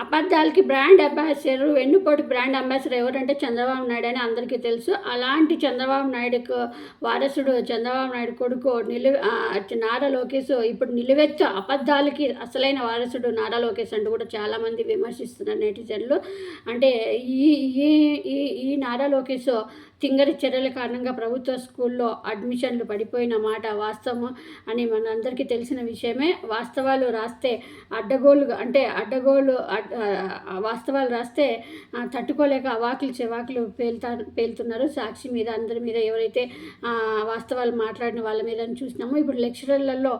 అబద్ధాలకి brand ambassador వెన్నుపోటు brand ambassador ఎవరంటే చంద్రబాబు నాయుడు అని అందరికీ తెలుసు. అలాంటి చంద్రబాబు నాయుడుకు వారసుడు చంద్రబాబు నాయుడు కొడుకు నిలు నారా లోకేష్ ఇప్పుడు నిలువెత్తు అబద్ధాలకి అసలైన వారసుడు నారా లోకేష్ అంటూ కూడా చాలామంది విమర్శిస్తున్నారు నెటిజన్లు. అంటే ఈ ఈ ఈ ఈ నారా లోకేష్ తింగరి చర్యల కారణంగా ప్రభుత్వ స్కూల్లో అడ్మిషన్లు పడిపోయిన మాట వాస్తవం అని మనందరికీ తెలిసిన విషయమే. వాస్తవాలు రాస్తే అడ్డగోలు అంటే అడ్డగోలు అడ్- వాస్తవాలు రాస్తే తట్టుకోలేక అవాకులు చెవాకులు పేలుతా పేలుతున్నారు. సాక్షి మీద అందరి మీద ఎవరైతే వాస్తవాలు మాట్లాడిన వాళ్ళ మీద చూసినామో ఇప్పుడు లెక్చరర్లలో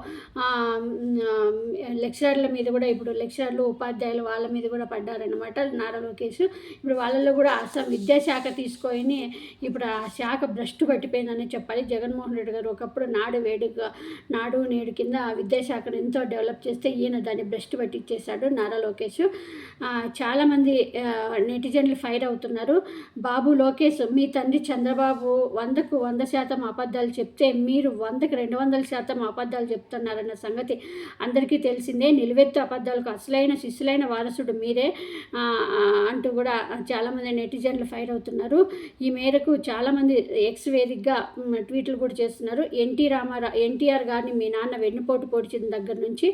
లెక్చరర్ల మీద కూడా ఇప్పుడు లెక్చరర్లు ఉపాధ్యాయులు వాళ్ళ మీద కూడా పడ్డారనమాట నారా లోకేష్. ఇప్పుడు వాళ్ళల్లో కూడా అసలు విద్యాశాఖ తీసుకొని ఇప్పుడు ఆ శాఖ భ్రష్టు పట్టిపోయిందని చెప్పాలి. జగన్మోహన్ రెడ్డి గారు ఒకప్పుడు నాడు వేడుక నాడు నేడు కింద ఆ విద్యాశాఖను ఎంతో డెవలప్ చేస్తే ఈయన దాన్ని భ్రష్టు పట్టించేశాడు నారా లోకేష్. చాలామంది నెటిజన్లు ఫైర్ అవుతున్నారు. బాబు లోకేష్ మీ తండ్రి చంద్రబాబు వందకు వంద శాతం అబద్ధాలు చెప్తే మీరు వందకు రెండు వందల శాతం అబద్ధాలు చెప్తున్నారన్న సంగతి అందరికీ తెలిసింది. నిలువెత్తు అబద్ధాలకు అసలైన శిష్యులైన వారసుడు మీరే అంటూ కూడా చాలామంది నెటిజన్లు ఫైర్ అవుతున్నారు. ఈ మేరకు చాలామంది ఎక్స్ వేదికగా ట్వీట్లు కూడా చేస్తున్నారు. ఎన్టీ రామారావు ఎన్టీఆర్ గారిని మీ నాన్న వెన్నుపోటు పొడిచిన దగ్గర నుంచి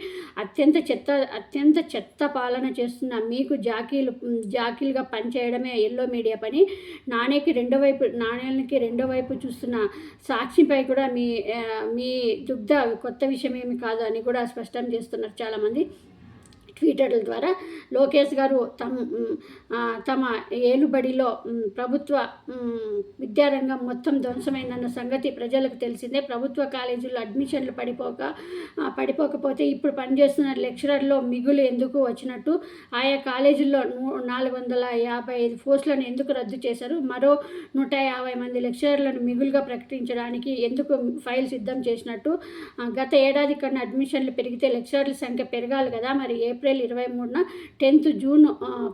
అత్యంత చెత్త అత్యంత చెత్త పాలన చేస్తున్న మీకు జాకీలు జాకీలుగా పనిచేయడమే ఎల్లో మీడియా పని. నాణ్యకి రెండో వైపు నాణ్యాలకి రెండో వైపు చూస్తున్న సాక్షిపై కూడా మీ మీ దుగ్ధ కొత్త విషయం ఏమి కాదు అని కూడా స్పష్టం చేస్తున్నారు చాలా చాలామంది ట్వీటర్ల ద్వారా లోకేష్ గారు తమ తమ ఏలుబడిలో ప్రభుత్వ విద్యారంగం మొత్తం ధ్వంసమైందన్న సంగతి ప్రజలకు తెలిసిందే. ప్రభుత్వ కాలేజీల్లో అడ్మిషన్లు పడిపోక పడిపోకపోతే ఇప్పుడు పనిచేస్తున్న లెక్చరర్లో మిగులు ఎందుకు వచ్చినట్టు? ఆయా కాలేజీల్లో నూ- నాలుగు వందల యాభై ఐదు పోస్టులను ఎందుకు రద్దు చేశారు? మరో నూట యాభై మంది లెక్చరర్లను మిగులుగా ప్రకటించడానికి ఎందుకు ఫైల్ సిద్ధం చేసినట్టు? గత ఏడాది కన్నా అడ్మిషన్లు పెరిగితే లెక్చరర్ల సంఖ్య పెరగాలి కదా. మరి ఏప్రిల్ ఇరవై మూడున టెన్త్ జూన్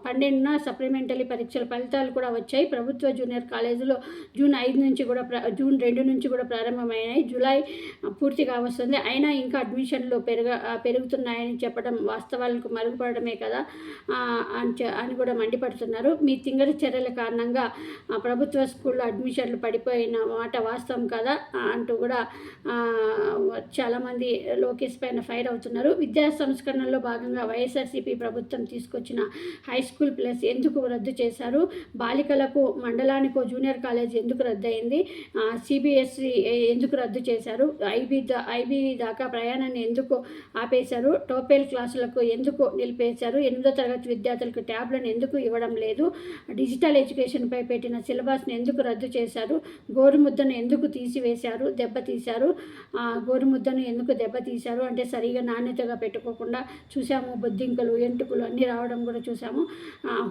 పన్నెండున సప్లిమెంటరీ పరీక్షల ఫలితాలు కూడా వచ్చాయి. ప్రభుత్వ జూనియర్ కాలేజీలో జూన్ ఐదు నుంచి కూడా జూన్ రెండు నుంచి కూడా ప్రారంభమైనాయి. జూలై పూర్తిగా వస్తుంది అయినా ఇంకా అడ్మిషన్లు పెరుగ పెరుగుతున్నాయని చెప్పడం వాస్తవాలకు మరుగుపడమే కదా అని అని కూడా మండిపడుతున్నారు. మీ తింగరి చర్యల కారణంగా ప్రభుత్వ స్కూల్లో అడ్మిషన్లు పడిపోయిన మాట వాస్తవం కదా అంటూ కూడా చాలామంది లోకేష్ పైన ఫైర్ అవుతున్నారు. విద్యా సంస్కరణలో భాగంగా వైఎస్ఆర్సీపీ ప్రభుత్వం తీసుకొచ్చిన హై స్కూల్ ప్లస్ ఎందుకు రద్దు చేశారు? బాలికలకు మండలానికో జూనియర్ కాలేజ్ ఎందుకు రద్దయింది? సిబిఎస్ఈ ఎందుకు రద్దు చేశారు? ఐబీ దా ఐబీ దాకా ప్రయాణాన్ని ఎందుకు ఆపేశారు? టోపెల్ క్లాసులకు ఎందుకు నిలిపేశారు? ఎనిమిదో తరగతి విద్యార్థులకు ట్యాబ్లను ఎందుకు ఇవ్వడం లేదు? డిజిటల్ ఎడ్యుకేషన్పై పెట్టిన సిలబస్ని ఎందుకు రద్దు చేశారు? గోరుముద్దను ఎందుకు తీసివేశారు? దెబ్బతీశారు గోరుముద్దను ఎందుకు దెబ్బతీశారు అంటే సరిగా నాణ్యతగా పెట్టుకోకుండా చూసాము బొద్దింకలు ఎంటుకలు అన్నీ రావడం కూడా చూసాము.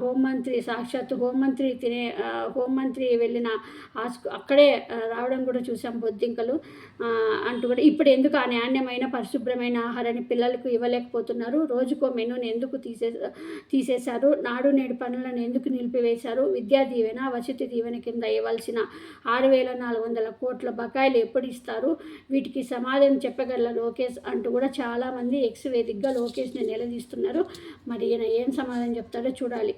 హోంమంత్రి సాక్షాత్తు హోంమంత్రి తినే హోంమంత్రి వెళ్ళిన హాస్కు అక్కడే రావడం కూడా చూసాం బొద్దింకలు. అంటూ కూడా ఇప్పుడు ఎందుకు ఆ నాణ్యమైన పరిశుభ్రమైన ఆహారాన్ని పిల్లలకు ఇవ్వలేకపోతున్నారు? రోజుకో మెనూని ఎందుకు తీసే తీసేశారు? నాడు నేడు పనులను ఎందుకు నిలిపివేశారు? విద్యా దీవెన వసతి దీవెన కింద ఇవ్వాల్సిన ఆరు వేల నాలుగు వందల కోట్ల బకాయిలు ఎప్పుడు ఇస్తారు? వీటికి సమాధానం చెప్పగల లోకేష్? అంటూ కూడా చాలామంది ఎక్స్ వేదికగా లోకేష్ని నిలదీస్తున్నారు మరి ఈయన ఏం సమాధానం చెప్తాడో చూడాలి.